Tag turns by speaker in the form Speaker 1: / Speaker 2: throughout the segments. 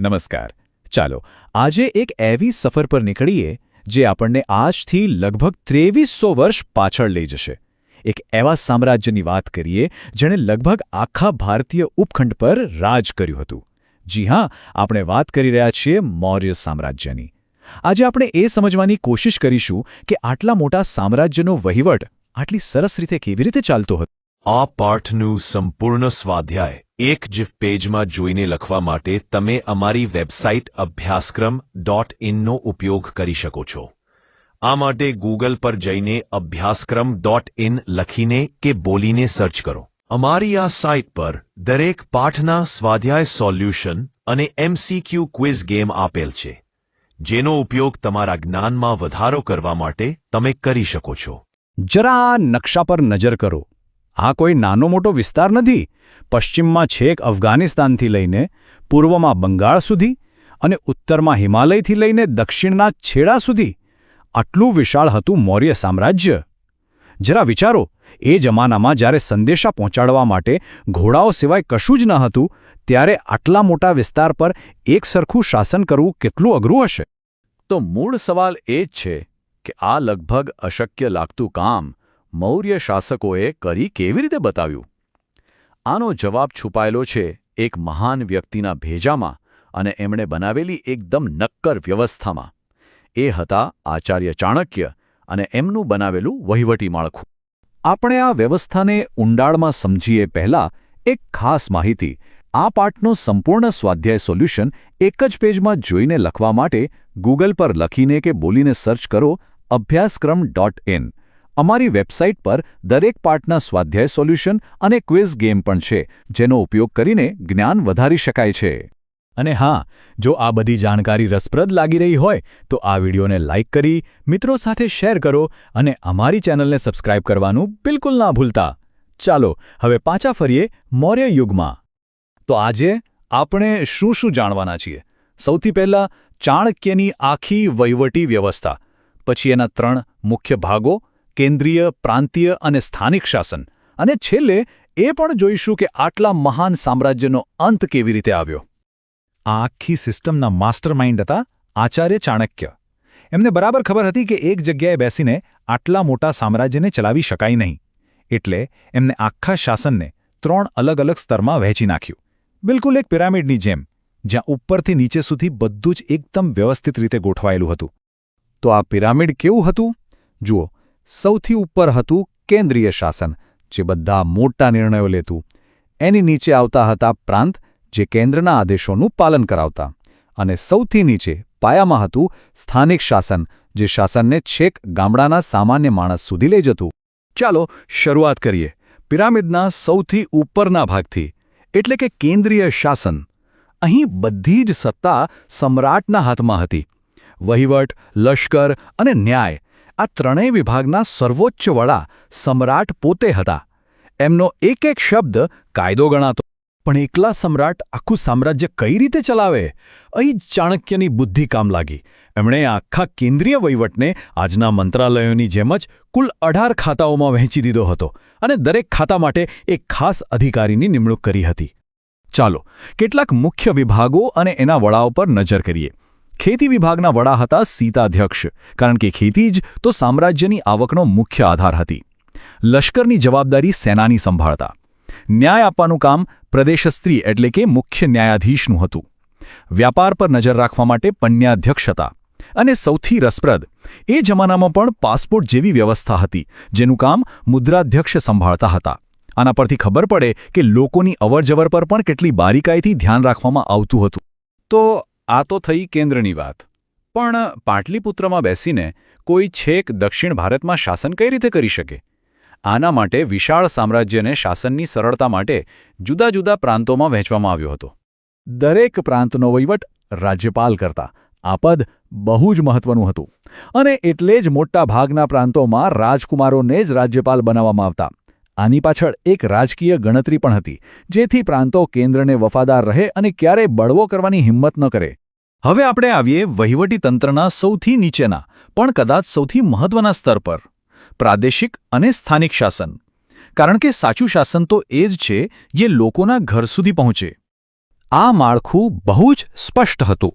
Speaker 1: નમસ્કાર. ચાલો, આજે એક એવી સફર પર નીકળીએ જે આપણને આજથી લગભગ ત્રેવીસો વર્ષ પાછળ લઈ જશે. એક એવા સામ્રાજ્યની વાત કરીએ જેણે લગભગ આખા ભારતીય ઉપખંડ પર રાજ કર્યું હતું. જી હા, આપણે વાત કરી રહ્યા છીએ મૌર્ય સામ્રાજ્યની. આજે આપણે એ સમજવાની કોશિશ કરીશું કે આટલા મોટા સામ્રાજ્યનો વહીવટ આટલી સરસ રીતે કેવી રીતે ચાલતો હતો.
Speaker 2: આ પાઠનું સંપૂર્ણ સ્વાધ્યાય એક જ પેજમાં જોઈને લખવા માટે તમે અમારી વેબસાઇટ અભ્યાસક્રમ ડોટ ઇનનો ઉપયોગ કરી શકો છો. આ માટે ગૂગલ પર જઈને અભ્યાસક્રમ ડોટ ઇન લખીને કે બોલીને સર્ચ કરો. અમારી આ સાઇટ પર દરેક પાઠના સ્વાધ્યાય સોલ્યુશન અને એમસીક્યુ ક્વિઝ ગેમ આપેલ છે, જેનો ઉપયોગ તમારા જ્ઞાનમાં વધારો કરવા માટે તમે કરી શકો છો.
Speaker 1: જરા નકશા પર નજર કરો. આ કોઈ નાનો મોટો વિસ્તાર નથી. પશ્ચિમમાં છેક અફઘાનિસ્તાનથી લઈને પૂર્વમાં બંગાળ સુધી અને ઉત્તરમાં હિમાલયથી લઈને દક્ષિણના છેડા સુધી આટલું વિશાળ હતું મૌર્ય સામ્રાજ્ય. જરા વિચારો, એ જમાનામાં જ્યારે સંદેશા પહોંચાડવા માટે ઘોડાઓ સિવાય કશું જ ન હતું, ત્યારે આટલા મોટા વિસ્તાર પર એક સરખું શાસન કરવું કેટલું અઘરું હશે? તો મૂળ સવાલ એ જ છે કે આ લગભગ અશક્ય લાગતું કામ મૌર્ય શાસકોએ કરી કેવી રીતે બતાવ્યું? આનો જવાબ છુપાયેલો છે એક મહાન વ્યક્તિના ભેજામાં અને એમણે બનાવેલી એકદમ નક્કર વ્યવસ્થામાં. એ હતા આચાર્ય ચાણક્ય અને એમનું બનાવેલું વહીવટી માળખું. આપણે આ વ્યવસ્થાને ઊંડાણમાં સમજીએ પહેલાં એક ખાસ માહિતી. આ પાઠનો સંપૂર્ણ સ્વાધ્યાય સોલ્યુશન એક જ પેજમાં જોઈને લખવા માટે ગૂગલ પર લખીને કે બોલીને સર્ચ કરો અભ્યાસક્રમ ડોટ ઇન. અમારી વેબસાઇટ પર દરેક પાઠના સ્વાધ્યાય સોલ્યુશન અને ક્વિઝ ગેમ પણ છે, જેનો ઉપયોગ કરીને જ્ઞાન વધારી શકાય છે. અને હા, જો આ બધી જાણકારી રસપ્રદ લાગી રહી હોય, તો આ વિડીયોને લાઇક કરી, મિત્રો સાથે શેર કરો અને અમારી ચેનલને સબસ્ક્રાઇબ કરવાનું બિલકુલ ના ભૂલતા. ચાલો, હવે પાછા ફરીએ મૌર્ય યુગમાં. તો આજે આપણે શું શું જાણવાના છીએ? સૌથી પહેલાં ચાણક્યની આખી વહીવટી વ્યવસ્થા, પછી એના ત્રણ મુખ્ય ભાગો કેન્દ્રીય, પ્રાંતીય અને સ્થાનિક શાસન. અને છેલ્લે એ પણ જોઈશું કે આટલા મહાન સામ્રાજ્યનો અંત કેવી રીતે આવ્યો. આ આખી સિસ્ટમના માસ્ટર માઇન્ડ હતા આચાર્ય ચાણક્ય. એમને બરાબર ખબર હતી કે એક જગ્યાએ બેસીને આટલા મોટા સામ્રાજ્યને ચલાવી શકાય નહીં. એટલે એમને આખા શાસનને ત્રણ અલગ અલગ સ્તરમાં વહેંચી નાખ્યું. બિલકુલ એક પિરામિડની જેમ, જ્યાં ઉપરથી નીચે સુધી બધું જ એકદમ વ્યવસ્થિત રીતે ગોઠવાયેલું હતું. તો આ પિરામિડ કેવું હતું? જુઓ સૌથી ઉપર હતું કેન્દ્રીય શાસન, જે બધા મોટા નિર્ણયો લેતું. એની નીચે આવતા હતા પ્રાંત, જે કેન્દ્રના આદેશોનું પાલન કરાવતા. અને સૌથી નીચે પાયામાં હતું સ્થાનિક શાસન, જે શાસનને છેક ગામડાના સામાન્ય માણસ સુધી લઈ જતું. ચાલો શરૂઆત કરીએ. પિરામિડના સૌથી ઉપરના ભાગથી, એટલે કે કેન્દ્રીય શાસન. અહીં બધી જ સત્તા સમ્રાટના હાથમાં હતી. વહીવટ, લશ્કર અને ન્યાય આ ત્રણેય વિભાગના સર્વોચ્ચ વડા સમ્રાટ પોતે હતા. એમનો એક એક શબ્દ કાયદો ગણાતો. પણ એકલા સમ્રાટ આખું સામ્રાજ્ય કઈ રીતે ચલાવે? અહીં ચાણક્યની બુદ્ધિ કામ લાગી. એમણે આખા કેન્દ્રીય વહીવટને આજના મંત્રાલયોની જેમ જ કુલ અઢાર ખાતાઓમાં વહેંચી દીધો હતો અને દરેક ખાતા માટે એક ખાસ અધિકારીની નિમણૂક કરી હતી. ચાલો, કેટલાક મુખ્ય વિભાગો અને એના વડાઓ પર નજર કરીએ. ખેતી વિભાગના વડા હતા સીતાધ્યક્ષ. કારણ કે ખેતી જ તો સામ્રાજ્યની આવકનો મુખ્ય આધાર હતી. લશ્કરની જવાબદારી સેનાની સંભાળતા. ન્યાય આપવાનું કામ પ્રદેશસ્ત્રી એટલે કે મુખ્ય ન્યાયાધીશનું હતું. વ્યાપાર પર નજર રાખવા માટે પન્યાધ્યક્ષ હતા. અને સૌથી રસપ્રદ, એ જમાનામાં પણ પાસપોર્ટ જેવી વ્યવસ્થા હતી, જેનું કામ મુદ્રાધ્યક્ષ સંભાળતા હતા. આના પરથી ખબર પડે કે લોકોની અવરજવર પર પણ કેટલી બારીકાઈથી ધ્યાન રાખવામાં આવતું હતું. તો આ તો થઈ કેન્દ્રની વાત. પણ પાટલીપુત્રમાં બેસીને કોઈ છેક દક્ષિણ ભારતમાં શાસન કઈ રીતે કરી શકે? આના માટે વિશાળ સામ્રાજ્યને શાસનની સરળતા માટે જુદા જુદા પ્રાંતોમાં વહેંચવામાં આવ્યો હતો. દરેક પ્રાંતનો વહીવટ રાજ્યપાલ કરતા. આ પદ બહુ જ મહત્વનું હતું. અને એટલે જ મોટા ભાગના પ્રાંતોમાં રાજકુમારોને જ રાજ્યપાલ બનાવવામાં આવતા. આની પાછળ એક રાજકીય ગણતરી પણ હતી, જેથી પ્રાંતો કેન્દ્રને વફાદાર રહે અને ક્યારેય બળવો કરવાની હિંમત ન કરે. હવે આપણે આવીએ વહીવટીતંત્રના સૌથી નીચેના, પણ કદાચ સૌથી મહત્વના સ્તર પર, પ્રાદેશિક અને સ્થાનિક શાસન. કારણ કે સાચું શાસન તો એ જ છે, જે લોકોના ઘર સુધી પહોંચે. આ માળખું બહુ જ સ્પષ્ટ હતું.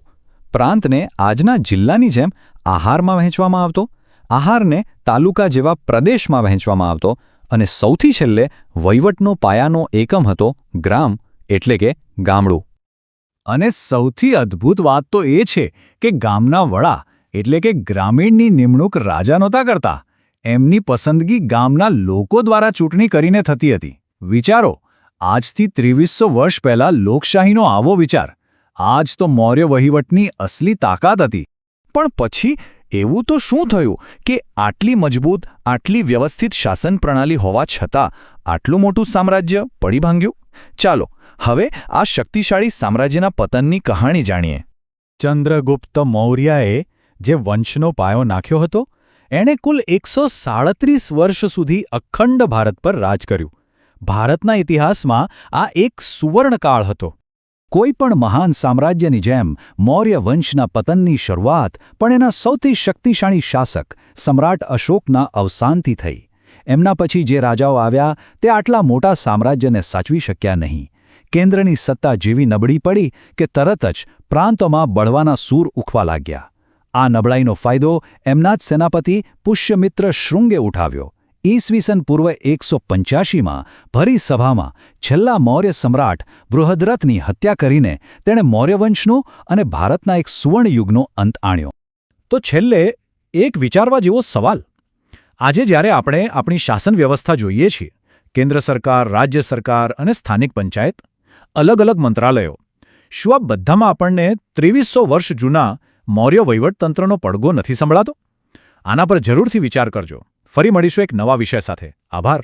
Speaker 1: પ્રાંતને આજના જિલ્લાની જેમ આહારમાં વહેંચવામાં આવતો, આહારને તાલુકા જેવા પ્રદેશમાં વહેંચવામાં આવતો અને સૌથી છેલ્લે વહીવટનો પાયાનો એકમ હતો ગ્રામ, એટલે કે ગામડું. અને સૌથી અદ્ભુત વાત તો એ છે કે ગામના વડા એટલે કે ગ્રામીણની નિમણૂક રાજા નહોતા કરતા. એમની પસંદગી ગામના લોકો દ્વારા ચૂંટણી કરીને થતી હતી. વિચારો, આજથી ત્રેવીસો વર્ષ પહેલા લોકશાહીનો આવો વિચાર. આજ તો મૌર્ય વહીવટની અસલી તાકાત હતી. પણ પછી એવું તો શું થયું કે આટલી મજબૂત, આટલી વ્યવસ્થિત શાસન પ્રણાલી હોવા છતાં આટલું મોટું સામ્રાજ્ય પડી ભાંગ્યું? ચાલો, હવે આ શક્તિશાળી સામ્રાજ્યના પતનની કહાણી જાણીએ. ચંદ્રગુપ્ત મૌર્યાએ જે વંશનો પાયો નાખ્યો હતો, એણે કુલ એકસો વર્ષ સુધી અખંડ ભારત પર રાજ કર્યું. ભારતના ઇતિહાસમાં આ એક સુવર્ણકાળ હતો. કોઈ પણ મહાન સામ્રાજ્યની જેમ, મૌર્ય વંશના પતનની શરૂઆત પણ એના સૌથી શક્તિશાળી શાસક, સમ્રાટ અશોકના અવસાનથી થઈ. એમના પછી જે રાજાઓ આવ્યા, તે આટલા મોટા સામ્રાજ્યને સાચવી શક્યા નહીં. કેન્દ્રની સત્તા જેવી નબળી પડી કે તરત જ પ્રાંતોમાં બળવાના સૂર ઉખવા લાગ્યા. આ નબળાઈનો ફાયદો એમના જ સેનાપતિ પુષ્યમિત્ર શૃંગે ઉઠાવ્યો. ઈસવીસન પૂર્વ એકસો પંચ્યાસીમાં ભરી સભામાં છેલ્લા મૌર્ય સમ્રાટ બૃહદ્રથની હત્યા કરીને તેણે મૌર્યવંશનો અને ભારતના એક સુવર્ણયુગનો અંત આણ્યો. તો છેલ્લે એક વિચારવા જેવો સવાલ. આજે જ્યારે આપણે આપણી શાસન વ્યવસ્થા જોઈએ છીએ, કેન્દ્ર સરકાર, રાજ્ય સરકાર અને સ્થાનિક પંચાયત, અલગ અલગ મંત્રાલયો, શું આ બધામાં આપણને ત્રેવીસો વર્ષ જૂના મૌર્ય વહીવટતંત્રનો પડઘો નથી સંભળાતો? આના પર જરૂરથી વિચાર કરજો. ફરી મળીશું એક નવા વિષય સાથે. આભાર.